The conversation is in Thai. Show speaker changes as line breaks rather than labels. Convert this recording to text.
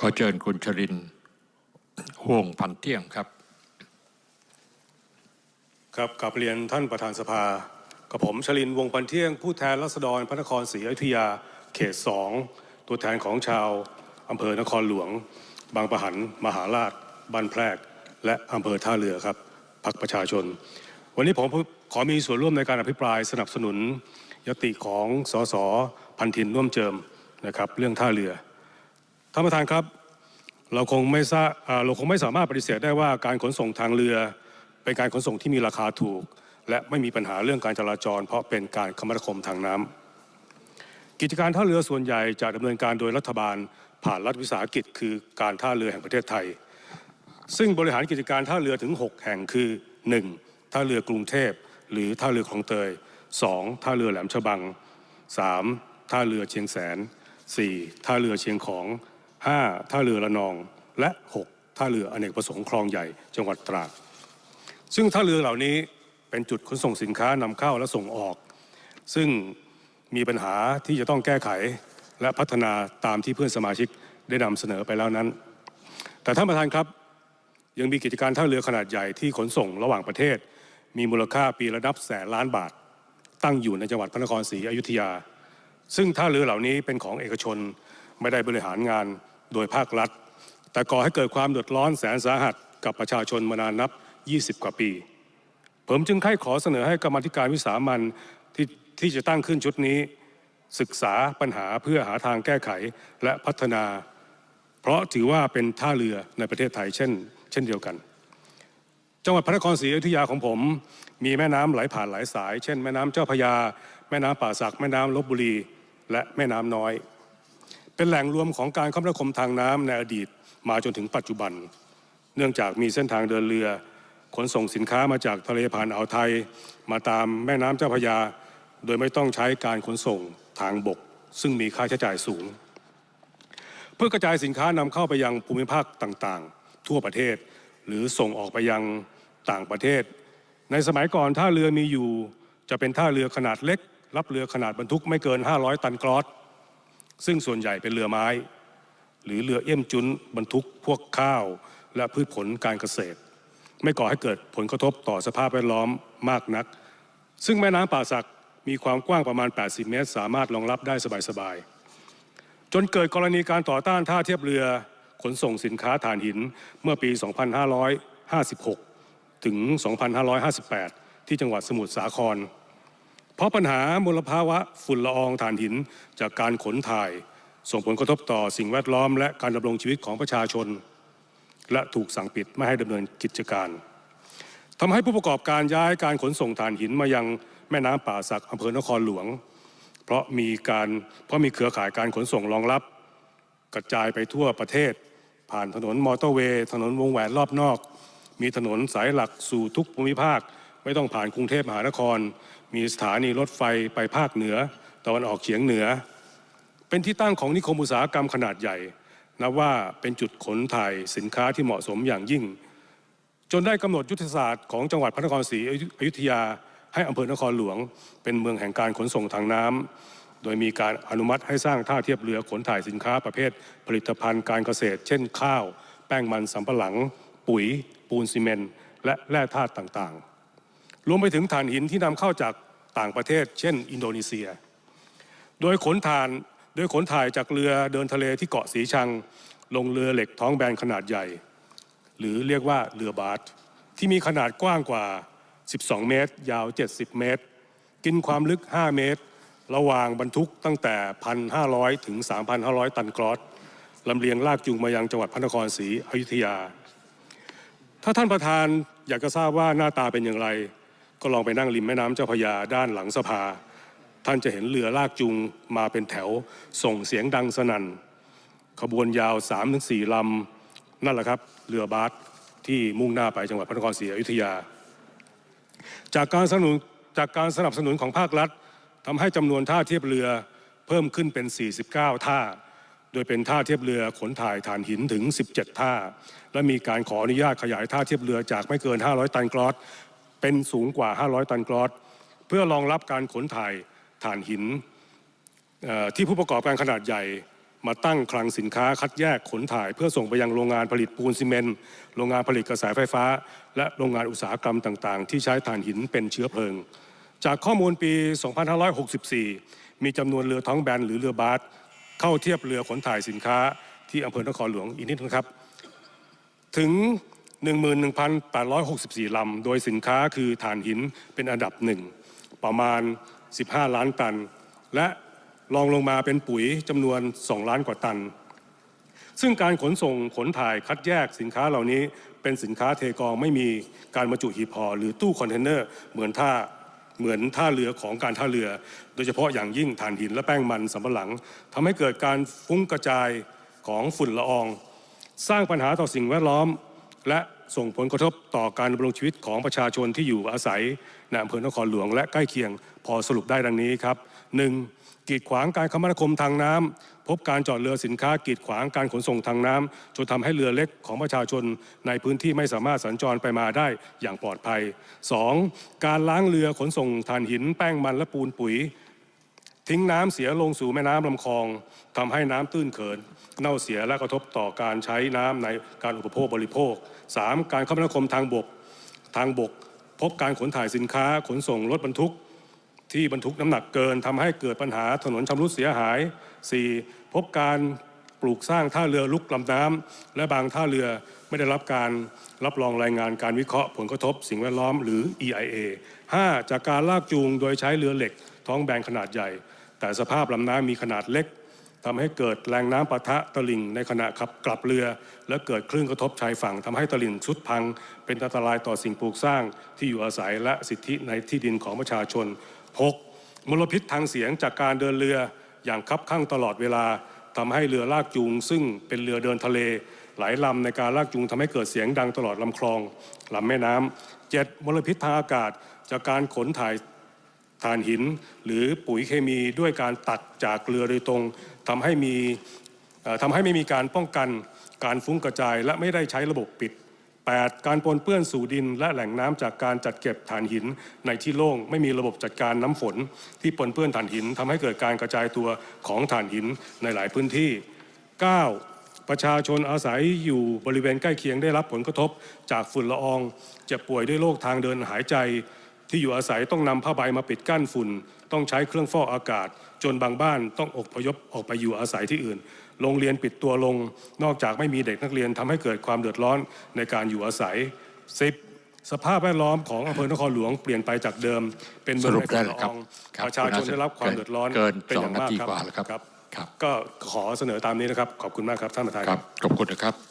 ขอเชิญคุณชรินห่วงพันเที่ยงครับ
ครับกลับเรียนท่านประธานสภา กับผมชลินวงพันเที่ยง ผู้แทนรัษฎรพระนครศรีอยุธยา เขตสองตัวแทนของชาวอำเภอนครหลวง บางปะหัน มหาราชบ้านแพรก และอำเภอท่าเรือครับพักประชาชน วันนี้ผมขอมีส่วนร่วมในการอภิปรายสนับสนุนยติของสสพันธินร่วมเจิมนะครับ เรื่องท่าเรือ ท่านประธานครับ เราคงไม่ทราบเราคงไม่สามารถปฏิเสธได้ว่าการขนส่งทางเรือ เป็นการขนส่งที่มีราคาถูก และไม่มีปัญหาเรื่องการจราจร เพราะเป็นการคมนาคมทางน้ำกิจการท่าเรือส่วนใหญ่จะดำเนินการโดยรัฐบาล ผ่านรัฐวิสาหกิจ คือการท่าเรือแห่งประเทศไทย ซึ่งบริหารกิจการท่าเรือถึง 6 แห่งคือ 1. ท่าเรือกรุงเทพหรือท่าเรือคลองเตย 2. ท่าเรือแหลมฉบัง 3. ท่าเรือเชียงแสน 4. ท่าเรือเชียงของ 5. ท่าเรือระนอง และ 6. ท่าเรืออเนกประสงค์คลองใหญ่จังหวัดตราด ซึ่งท่าเรือเหล่านี้เป็นจุดขนส่งสินค้านำเข้าและส่งออก ซึ่งมีปัญหาที่จะต้องแก้ไขและพัฒนาตามที่เพื่อนสมาชิกได้นำเสนอไปแล้วนั้น แต่ท่านประธานครับยังมีกิจการท่าเรือขนาดใหญ่ที่ขนส่งระหว่างประเทศ มีมูลค่าปีละนับแสนล้านบาท ตั้งอยู่ในจังหวัดพระนครศรีอยุธยา ซึ่งท่าเรือเหล่านี้เป็นของเอกชน ไม่ได้บริหารงานโดยภาครัฐ แต่ก่อให้เกิดความเดือดร้อนแสนสาหัสกับประชาชนมานานนับ 20 กว่าปี ผมจึงใคร่ขอเสนอให้กรรมธิการวิสามันที่ที่จะตั้งขึ้นชุดนี้ ศึกษาปัญหาเพื่อหาทางแก้ไขและพัฒนา เพราะถือว่าเป็นท่าเรือในประเทศไทยเช่น เช่นเดียวกัน จังหวัดพระนครศรีอยุธยาของผม มีแม่น้ำไหลผ่านหลายสาย เช่น แม่น้ำเจ้าพระยา แม่น้ำป่าสัก แม่น้ำลบบุรี และแม่น้ำน้อย เป็นแหล่งรวมของการคมนาคมทางน้ำในอดีตมาจนถึงปัจจุบัน เนื่องจากมีเส้นทางเดินเรือ ขนส่งสินค้ามาจากทะเลผ่านอ่าวไทย มาตามแม่น้ำเจ้าพระยา โดยไม่ต้องใช้การขนส่งทางบก ซึ่งมีค่าใช้จ่ายสูง เพื่อกระจายสินค้านำเข้าไปยังภูมิภาคต่างๆ ทั่วประเทศ หรือส่งออกไปยังต่างประเทศ ในสมัยก่อนท่าเรือมีอยู่ จะเป็นท่าเรือขนาดเล็ก รับเรือขนาดบรรทุกไม่เกิน 500 ตันกรอส ซึ่งส่วนใหญ่เป็นเรือไม้ หรือเรือเอี้ยมจุนบรรทุกพวกข้าว และพืชผลการเกษตร ไม่ก่อให้เกิดผลกระทบต่อสภาพแวดล้อมมากนัก ซึ่งแม่น้ำป่าสักมีความกว้างประมาณ 80 เมตร สามารถรองรับได้สบายๆ จนเกิดกรณีการต่อต้านท่าเทียบเรือขนส่งสินค้าถ่านหินเมื่อปี 2556 ถึง 2558 ที่จังหวัดสมุทรสาคร เพราะปัญหามลภาวะฝุ่นละอองถ่านหินจากการขนถ่าย ส่งผลกระทบต่อสิ่งแวดล้อม และการดำรงชีวิตของประชาชน และถูกสั่งปิดไม่ให้ดำเนินกิจการทำให้ผู้ประกอบการย้ายการขนส่งถ่านหินมายังแม่น้ำป่าสักอำเภอนครหลวง เพราะมีการเพราะมีเครือข่ายการขนส่งรองรับ กระจายไปทั่วประเทศ ผ่านถนนมอเตอร์เวย์ถนนวงแหวนรอบนอก มีถนนสายหลักสู่ทุกภูมิภาค ไม่ต้องผ่านกรุงเทพมหานคร มีสถานีรถไฟไปภาคเหนือตะวันออกเฉียงเหนือ เป็นที่ตั้งของนิคมอุตสาหกรรมขนาดใหญ่นับว่าเป็นจุดขนถ่ายสินค้าที่เหมาะสมอย่างยิ่ง จนได้กำหนดยุทธศาสตร์ของจังหวัดพระนครศรีอยุธยา ให้อำเภอนครหลวง เป็นเมืองแห่งการขนส่งทางน้ำโดยมีการอนุมัติให้สร้างท่าเทียบเรือขนถ่ายสินค้าประเภท ผลิตภัณฑ์การเกษตร เช่น ข้าว แป้งมันสำปะหลัง ปุ๋ย ปูนซีเมนต์และแร่ธาตุต่างๆ รวมไปถึงถ่านหินที่นำเข้าจากต่างประเทศ เช่น อินโดนีเซีย โดยขนถ่านโดยขนถ่ายจากเรือเดินทะเลที่เกาะสีชัง ลงเรือเหล็กท้องแบนขนาดใหญ่ หรือเรียกว่าเรือบาสที่มีขนาดกว้างกว่า 12 เมตร ยาว 70 เมตร กินความลึก 5 เมตร ระหว่างบรรทุกตั้งแต่ 1,500 ถึง 3,500 ตันกรอสลำเลียงลากจูงมายังจังหวัดพระนครศรีอยุธยา ถ้าท่านประธานอยากจะทราบว่าหน้าตาเป็นอย่างไร ก็ลองไปนั่งริมแม่น้ำเจ้าพยาด้านหลังสภา ท่านจะเห็นเรือลากจูงมาเป็นแถว ส่งเสียงดังสนั่น ขบวนยาว3-4ลำนั่นแหละครับ เรือบาสที่มุ่งหน้าไปจังหวัดพระนครศรีอยุธยา จากการสนับสนุนจากการสนับสนุนของภาครัฐทำให้จำนวนท่าเทียบเรือเพิ่มขึ้นเป็น 49 ท่า โดยเป็นท่าเทียบเรือขนถ่ายถ่านหินถึง 17 ท่า และมีการขออนุญาตขยายท่าเทียบเรือจากไม่เกิน 500 ตันกรอส เป็นสูงกว่า 500 ตันกรอสเพื่อรองรับการขนถ่ายถ่านหินที่ผู้ประกอบการขนาดใหญ่มาตั้งคลังสินค้าคัดแยกขนถ่าย เพื่อส่งไปยังโรงงานผลิตปูนซีเมนต์โรงงานผลิตกระแสไฟฟ้า และโรงงานอุตสาหกรรมต่าง ๆ ที่ใช้ถ่านหินเป็นเชื้อเพลิง จากข้อมูลปี 2564 มีจำนวนเรือท้องแบนหรือเรือบาสเข้าเทียบเรือขนถ่ายสินค้าที่อำเภอนครหลวงอีกนิดนะครับ ถึง 11,864 ลำ โดยสินค้าคือถ่านหินเป็นอันดับหนึ่งประมาณ 15 ล้านตัน และรองลงมาเป็นปุ๋ยจำนวน 2 ล้านกว่าตัน ซึ่งการขนส่งขนถ่ายคัดแยกสินค้าเหล่านี้เป็นสินค้าเทกองไม่มีการบรรจุหีบห่อหรือตู้คอนเทนเนอร์เหมือนท่าเหมือนท่าเรือของการท่าเรือ โดยเฉพาะอย่างยิ่งถ่านหินและแป้งมันสำปะหลังทำให้เกิดการฟุ้งกระจายของฝุ่นละออง สร้างปัญหาต่อสิ่งแวดล้อม และส่งผลกระทบต่อการดำรงชีวิตของประชาชนที่อยู่อาศัยในอำเภอนครหลวง และใกล้เคียงพอสรุปได้ดังนี้ครับ 1. กีดขวางการคมนาคมทางน้ำพบการจอดเรือสินค้ากีดขวางการขนส่งทางน้ำจนทำให้เรือเล็กของประชาชนในพื้นที่ไม่สามารถสัญจรไปมาได้อย่างปลอดภัย 2. การล้างเรือขนส่งถ่านหินแป้งมันและปูนปุ๋ย ทิ้งน้ำเสียลงสู่แม่น้ำลำคลองทำให้น้ำตื้นเขิน เน่าเสียและกระทบต่อการใช้น้ำในการอุปโภคบริโภค 3. การคมนาคมทางบกทางบก พบการขนถ่ายสินค้าขนส่งรถบรรทุก ที่บรรทุกน้ำหนักเกินทำให้เกิดปัญหาถนนชำรุดเสียหาย 4. พบการปลูกสร้างท่าเรือลุกลำน้ำและบางท่าเรือไม่ได้รับการรับรองรายงานการวิเคราะห์ผลกระทบสิ่งแวดล้อมหรือ EIA 5. จากการลากจูงโดยใช้เรือเหล็ก ท้องแบนขนาดใหญ่ แต่สภาพลำน้ำมีขนาดเล็ก ทำให้เกิดแรงน้ำปะทะตลิ่งในขณะขับกลับเรือ และเกิดคลื่นกระทบชายฝั่งทำให้ตลิ่งชุดพัง เป็นอันตรายต่อสิ่งปลูกสร้างที่อยู่อาศัยและสิทธิในที่ดินของประชาชน 6. มลพิษทางเสียงจากการเดินเรืออย่างคับข้างตลอดเวลาทำให้เรือลากจูง ซึ่งเป็นเรือเดินทะเล หลายลำในการลากจูงทำให้เกิดเสียงดังตลอดลำคลองลำแม่น้ำเจ็ดมลพิษทางอากาศจากการขนถ่าย ถ่านหิน หรือปุ๋ยเคมีด้วยการตัดจากเรือโดยตรงทำให้มีทำให้ไม่มีการป้องกันการฟุ้งกระจายและไม่ได้ใช้ระบบปิด 8. การปนเปื้อนสู่ดินและแหล่งน้ำจากการจัดเก็บถ่านหินในที่โล่งไม่มีระบบจัดการน้ำฝน ที่ปนเปื้อนถ่านหินทำให้เกิดการกระจายตัวของถ่านหินในหลายพื้นที่ 9. ประชาชนอาศัยอยู่บริเวณใกล้เคียงได้รับผลกระทบ จากฝุ่นละอองจ็บป่วยด้วยโรคทางเดินหายใจ ที่อยู่อาศัยต้องนำผ้าใบมาปิดกั้นฝุ่น ต้องใช้เครื่องฟอกอากาศ จนบางบ้านต้องอพยพออกไปอยู่อาศัยที่อื่น โรงเรียนปิดตัวลง นอกจากไม่มีเด็กนักเรียนทำให้เกิดความเดือดร้อนในการอยู่อาศัย 10. สภาพแวดล้อมของอำเภอนครหลวงเปลี่ยนไปจากเดิม เป็นเมื
ส
อง
รุป
ไร้
ได้
ฝุ่น
เลยครับ
ละออง
ครับ
ประชาชนได้รับความเดือดร้อน
เกิน
เป็นอย่างมาก
สองนาที
ครับ
กว่าแล้วครับ
ครับ
ครับ
ก็ขอเสนอตามนี้นะครับ ขอบคุณมากครับท่านประธาน
ค
ค
รั
รั
บบขอบคุณนะครับ